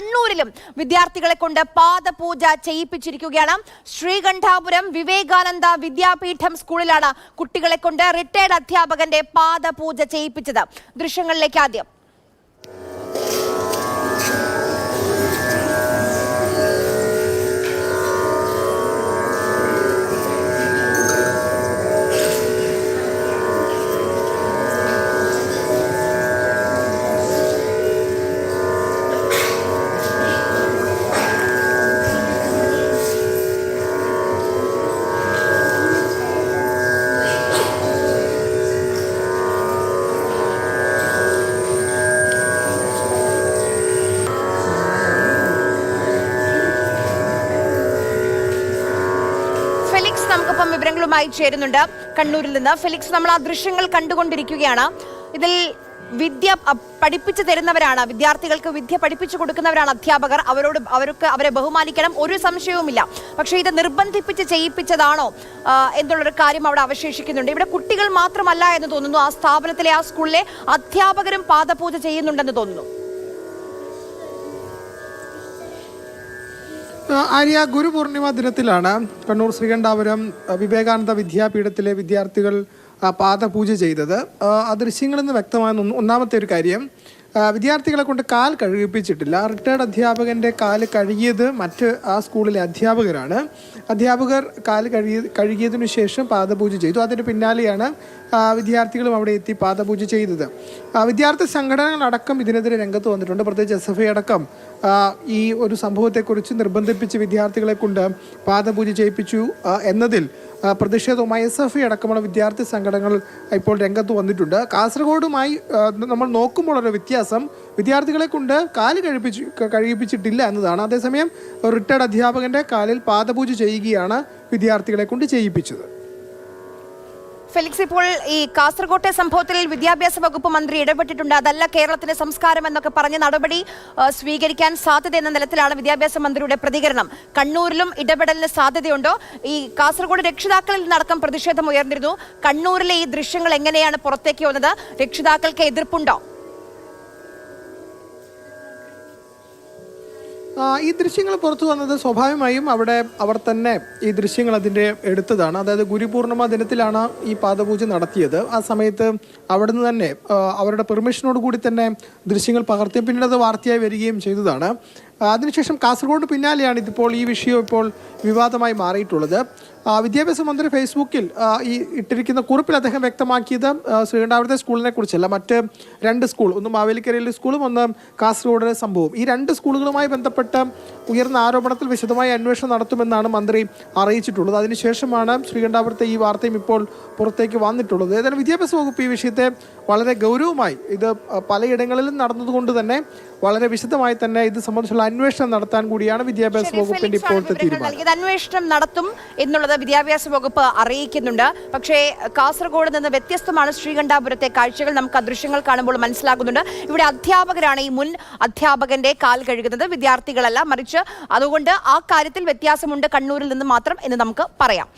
കണ്ണൂരിലും വിദ്യാർത്ഥികളെ കൊണ്ട് പാദപൂജ ചെയ്യിപ്പിച്ചിരിക്കുകയാണ്. ശ്രീകണ്ഠാപുരം വിവേകാനന്ദ വിദ്യാപീഠം സ്കൂളിലാണ് കുട്ടികളെ കൊണ്ട് റിട്ടയർഡ് അധ്യാപകന്റെ പാദപൂജ ചെയ്യിപ്പിച്ചത്. ദൃശ്യങ്ങളിലേക്ക് ആദ്യം. വിവരങ്ങളുമായി ചേരുന്നുണ്ട്. കണ്ണൂരിൽ നിന്ന് ഫെലിക്സ് നമ്മൾ ആ ദൃശ്യങ്ങൾ കണ്ടുകൊണ്ടിരിക്കുകയാണ്. ഇതിൽ വിദ്യ പഠിപ്പിച്ചു തരുന്നവരാണ്. വിദ്യാർത്ഥികൾക്ക് വിദ്യ പഠിപ്പിച്ചു കൊടുക്കുന്നവരാണ് അധ്യാപകർ. അവരോട് അവർക്ക് അവരെ ബഹുമാനിക്കണം. ഒരു സംശയവുമില്ല. പക്ഷേ ഇത് നിർബന്ധിപ്പിച്ച് ചെയ്യിപ്പിച്ചതാണോ എന്നുള്ളൊരു കാര്യം അവിടെ അവശേഷിക്കുന്നുണ്ട്. ഇവിടെ കുട്ടികൾ മാത്രമല്ല എന്ന് തോന്നുന്നു. ആ സ്ഥാപനത്തിലെ ആ സ്കൂളിലെ അധ്യാപകരും പാദപൂജ ചെയ്യുന്നുണ്ടെന്ന് തോന്നുന്നു. ആര്യ ഗുരുപൂർണിമ ദിനത്തിലാണ് കണ്ണൂർ ശ്രീകണ്ഠാപുരം വിവേകാനന്ദ വിദ്യാപീഠത്തിലെ വിദ്യാർത്ഥികൾ പാദപൂജ ചെയ്തത്. ആ, ആ ദൃശ്യങ്ങളിൽ നിന്ന് വ്യക്തമായ ഒന്നാമത്തെ ഒരു കാര്യം വിദ്യാർത്ഥികളെ കൊണ്ട് കാൽ കഴുകിപ്പിച്ചിട്ടില്ല. റിട്ടയർഡ് അധ്യാപകന്റെ കാൽ കഴുകിയത് മറ്റ് ആ സ്കൂളിലെ അധ്യാപകരാണ്. അധ്യാപകർ കാൽ കഴുകി കഴുകിയതിനു ശേഷം പാദപൂജ ചെയ്തു. അതിന് പിന്നാലെയാണ് വിദ്യാർത്ഥികളും അവിടെ എത്തി പാദപൂജ ചെയ്തത്. വിദ്യാർത്ഥി സംഘടനകളടക്കം ഇതിനെതിരെ രംഗത്ത് വന്നിട്ടുണ്ട്. പ്രത്യേകിച്ച് എസ് എഫ് ഐ അടക്കം ഈ ഒരു സംഭവത്തെക്കുറിച്ച് നിർബന്ധിപ്പിച്ച് വിദ്യാർത്ഥികളെ കൊണ്ട് പാദപൂജ ചെയ്യിപ്പിച്ചു എന്നതിൽ പ്രതിഷേധവുമായി എസ് എഫ് ഐ അടക്കമുള്ള വിദ്യാർത്ഥി സംഘടനകൾ ഇപ്പോൾ രംഗത്ത് വന്നിട്ടുണ്ട്. കാസർഗോഡുമായി നമ്മൾ നോക്കുമ്പോൾ ഒരു വ്യത്യാസം വിദ്യാർത്ഥികളെ കൊണ്ട് കാൽ കഴിപ്പിച്ച് കഴിപ്പിച്ചിട്ടില്ല എന്നതാണ്. അതേസമയം റിട്ടയർഡ് അധ്യാപകന്റെ കാലിൽ പാദപൂജ ചെയ്യുകയാണ് വിദ്യാർത്ഥികളെ കൊണ്ട് ചെയ്യിപ്പിച്ചത്. ഫെലിക്സ് ഇപ്പോൾ ഈ കാസർകോട്ടെ സംഭവത്തിൽ വിദ്യാഭ്യാസ വകുപ്പ് മന്ത്രി ഇടപെട്ടിട്ടുണ്ട്. അതല്ല കേരളത്തിന്റെ സംസ്കാരം എന്നൊക്കെ പറഞ്ഞ് നടപടി സ്വീകരിക്കാൻ സാധ്യത എന്ന നിലത്തിലാണ് വിദ്യാഭ്യാസ മന്ത്രിയുടെ പ്രതികരണം. കണ്ണൂരിലും ഇടപെടലിന് സാധ്യതയുണ്ടോ? ഈ കാസർഗോഡ് രക്ഷിതാക്കളിൽ നിന്നടക്കം പ്രതിഷേധം ഉയർന്നിരുന്നു. കണ്ണൂരിലെ ഈ ദൃശ്യങ്ങൾ എങ്ങനെയാണ് പുറത്തേക്ക് വന്നത്? രക്ഷിതാക്കൾക്ക് എതിർപ്പുണ്ടോ? ഈ ദൃശ്യങ്ങൾ പുറത്തു വന്നത് സ്വാഭാവികമായും അവിടെ അവർ തന്നെ ഈ ദൃശ്യങ്ങൾ അതിന്റെ എടുത്തതാണ്. അതായത് ഗുരുപൂർണിമ ദിനത്തിലാണ് ഈ പാദപൂജ നടത്തിയത്. ആ സമയത്ത് അവിടുന്ന് തന്നെ അവരുടെ പെർമിഷനോട് കൂടി തന്നെ ദൃശ്യങ്ങൾ പകർത്തി പിന്നീട് അത് വാർത്തയായി വരികയും ചെയ്തതാണ്. അതിനുശേഷം കാസർഗോഡ് പിന്നാലെയാണ് ഇതിപ്പോൾ ഈ വിഷയം ഇപ്പോൾ വിവാദമായി മാറിയിട്ടുള്ളത്. വിദ്യാഭ്യാസ മന്ത്രി ഫേസ്ബുക്കിൽ ഈ ഇട്ടിരിക്കുന്ന കുറിപ്പിൽ അദ്ദേഹം വ്യക്തമാക്കിയത് ശ്രീകണ്ഠാപുരത്തെ സ്കൂളിനെ കുറിച്ചല്ല മറ്റ് രണ്ട് സ്കൂൾ ഒന്ന് മാവേലിക്കരയിലെ സ്കൂളും ഒന്ന് കാസർഗോഡിലെ സംഭവം ഈ രണ്ട് സ്കൂളുകളുമായി ബന്ധപ്പെട്ട ഉയർന്ന ആരോപണത്തിൽ വിശദമായി അന്വേഷണം നടത്തുമെന്നാണ് മന്ത്രി അറിയിച്ചിട്ടുള്ളത്. അതിനുശേഷമാണ് ശ്രീകണ്ഠാപുരത്തെ ഈ വാർത്തയും ഇപ്പോൾ പുറത്തേക്ക് വന്നിട്ടുള്ളത്. ഏതായാലും വിദ്യാഭ്യാസ വകുപ്പ് ഈ വിഷയത്തെ വളരെ ഗൗരവമായി ഇത് പലയിടങ്ങളിലും നടന്നതുകൊണ്ട് തന്നെ വളരെ വിശദമായി തന്നെ ഇത് സംബന്ധിച്ചുള്ള അന്വേഷണം നടത്താൻ കൂടിയാണ് വിദ്യാഭ്യാസ വകുപ്പിന്റെ ഇപ്പോഴത്തെ തീരുമാനം. അന്വേഷണം നടത്തും എന്നുള്ളത് വിദ്യാഭ്യാസ വകുപ്പ് അറിയിക്കുന്നുണ്ട്. പക്ഷേ കാസർഗോഡ് നിന്ന് വ്യത്യസ്തമാണ് ശ്രീകണ്ഠാപുരത്തെ കാഴ്ചകൾ. നമുക്ക് ആ ദൃശ്യങ്ങൾ കാണുമ്പോൾ മനസ്സിലാകുന്നുണ്ട്. ഇവിടെ അധ്യാപകരാണ് ഈ മുൻ അധ്യാപകന്റെ കാൽ കഴുകുന്നത്. വിദ്യാർത്ഥികളല്ല മറിച്ച് അതുകൊണ്ട് ആ കാര്യത്തിൽ വ്യത്യാസമുണ്ട് കണ്ണൂരിൽ നിന്ന് മാത്രം എന്ന് നമുക്ക് പറയാം.